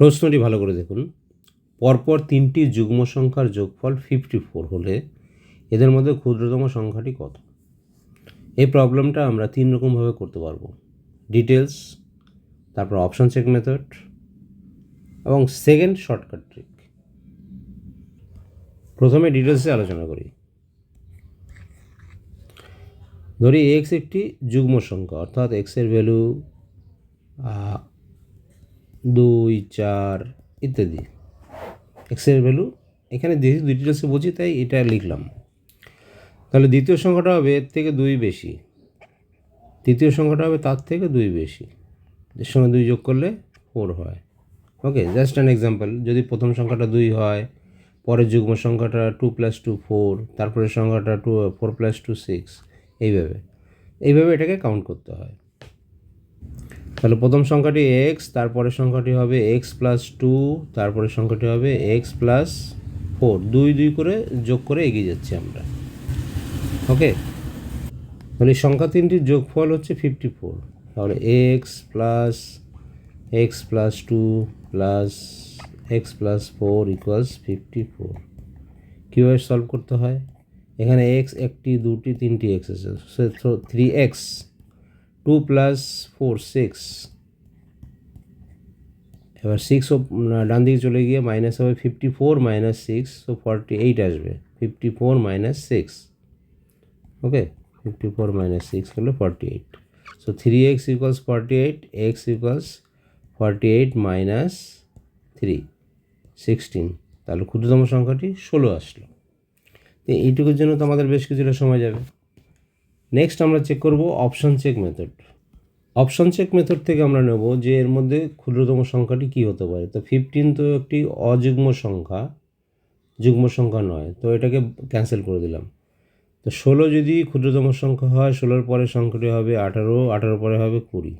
প্রশ্নটি ভালো করে দেখুন। পরপর তিনটি যুগ্ম সংখ্যার যোগফল ফিফটি ফোর হলে এদের মধ্যে ক্ষুদ্রতম সংখ্যাটি কত? এই প্রবলেমটা আমরা তিন রকমভাবে করতে পারব। ডিটেলস তারপর অপশন চেক মেথড এবং সেকেন্ড শর্টকাট ট্রিক প্রথমে ডিটেলসে আলোচনা করি। ধরি এক্স একটি যুগ্ম সংখ্যা, অর্থাৎ এক্সের ভ্যালু দুই, চার ইত্যাদি। এক্সের ভ্যালু এখানে যেহেতু ডিটেলসে বুঝি তাই এটা লিখলাম। তাহলে দ্বিতীয় সংখ্যাটা হবে এর থেকে দুই বেশি। তৃতীয় সংখ্যাটা হবে তার থেকে দুই বেশি। এর সঙ্গে দুই যোগ করলে ফোর হয়। ওকে জাস্ট অ্যান এক্সাম্পল যদি প্রথম সংখ্যাটা দুই হয়, পরের যুগ্ম সংখ্যাটা টু প্লাস টু ফোর তারপরের সংখ্যাটা two four plus two six এইভাবে। এইভাবে এটাকে কাউন্ট করতে হয়। তাহলে প্রথম সংখ্যাটি এক্স তারপরের সংখ্যাটি হবে এক্স প্লাস টু তারপরের সংখ্যাটি হবে এক্স প্লাস ফোর দুই দুই করে যোগ করে এগিয়ে যাচ্ছি আমরা। ওকে? তাহলে সংখ্যা তিনটির যোগফল হচ্ছে ফিফটি ফোর তাহলে x plus x plus two plus x plus four equals fifty four কীভাবে সলভ করতে হয়? এখানে এক্স একটি, দুটি, তিনটি এক্স আছে। Three x two plus four six এবার সিক্স ডান দিকে চলে গিয়ে মাইনাস হবে fifty four minus six so forty eight আসবে। Fifty four minus six okay fifty four minus six হলো forty eight so three x equals forty eight x equals forty eight minus three sixteen তাহলে ক্ষুদ্রতম সংখ্যাটি ষোলো আসলো। তো এইটুকুর জন্য তো আমাদের বেশ কিছুটা সময় যাবে। নেক্সট আমরা চেক করব option check method option check method থেকে আমরা নেব যে এর মধ্যে ক্ষুদ্রতম সংখ্যাটি কী হতে পারে। তো ফিফটিন তো একটি অযুগ্ম সংখ্যা, যুগ্ম সংখ্যা নয়। তো এটাকে ক্যান্সেল করে দিলাম। তো ষোলো যদি ক্ষুদ্রতম সংখ্যা হয়, ষোলোর পরের সংখ্যাটি হবে আঠারো আঠারো পরে হবে কুড়ি।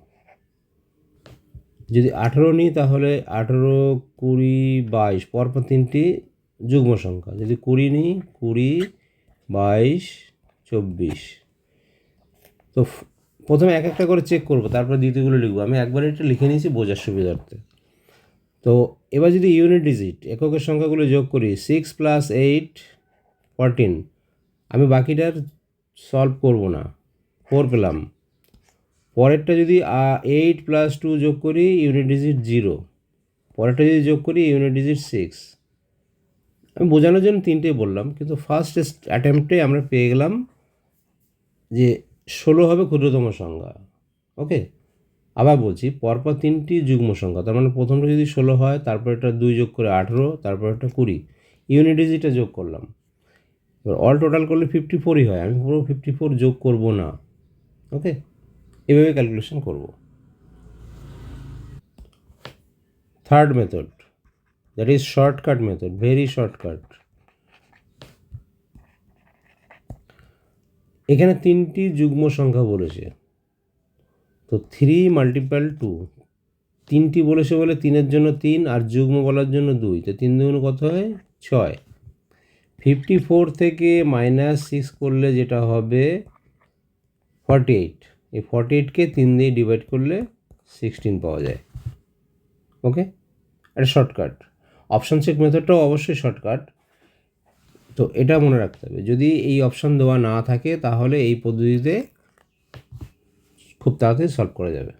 যদি আঠারো নিই, তাহলে আঠারো, কুড়ি, বাইশ, পরপর তিনটি যুগ্ম সংখ্যা। যদি কুড়ি নিই, কুড়ি, বাইশ, চব্বিশ। তো প্রথমে এক একটা করে চেক করব, তারপর দ্বিতীয়গুলো লিখব। আমি একবার এটা লিখে নিয়েছি বোঝার সুবিধার্থে। তো এবার যদি ইউনিট ডিজিট এককের সংখ্যাগুলো যোগ করি সিক্স প্লাস এইট ফরটিন আমি বাকিটার সলভ করব না। ফোর পেলাম। পরেরটা যদি এইট প্লাস টু যোগ করি ইউনিট ডিজিট জিরো পরেরটা যদি যোগ করি ইউনিট ডিজিট সিক্স আমি বোঝানোর জন্য তিনটেই বললাম, কিন্তু ফার্স্ট অ্যাটেম্পটে আমরা পেয়ে গেলাম যে ষোলো হবে ক্ষুদ্রতম সংখ্যা, ওকে? আবার বলছি, পরপর তিনটি যুগ্ম সংখ্যা, তার মানে প্রথমটা যদি ষোলো হয় তারপর একটা দুই যোগ করে আঠেরো তারপর একটা কুড়ি, ইউনিট ডিজিটটা যোগ করলাম, এবার অল টোটাল করলে ফিফটি ফোরই হয়, আমি পুরো ফিফটি ফোর যোগ করব না, ওকে? এভাবে ক্যালকুলেশন করব। Third method that is shortcut method very shortcut এখানে তিনটি যুগ্ম সংখ্যা বলেছে। তো থ্রি মাল্টিপ্যাল টু তিনটি বলেছে বলে তিনের জন্য তিন আর যুগ্ম বলার জন্য দুই, তো তিন দুগুণ কত হয়? ছয়। ফিফটি ফোর থেকে মাইনাস সিক্স করলে যেটা হবে ফর্টি এইট এই ফর্টি এইটকে তিন দিয়ে ডিভাইড করলে সিক্সটিন পাওয়া যায়। ওকে এটা শর্টকাট অপশন চেক মেথডটাও অবশ্যই শর্টকাট তো এটা মনে রাখতে হবে। যদি এই অপশান দেওয়া না থাকে, তাহলে এই পদ্ধতিতে খুব তাড়াতাড়ি সলভ করা যাবে।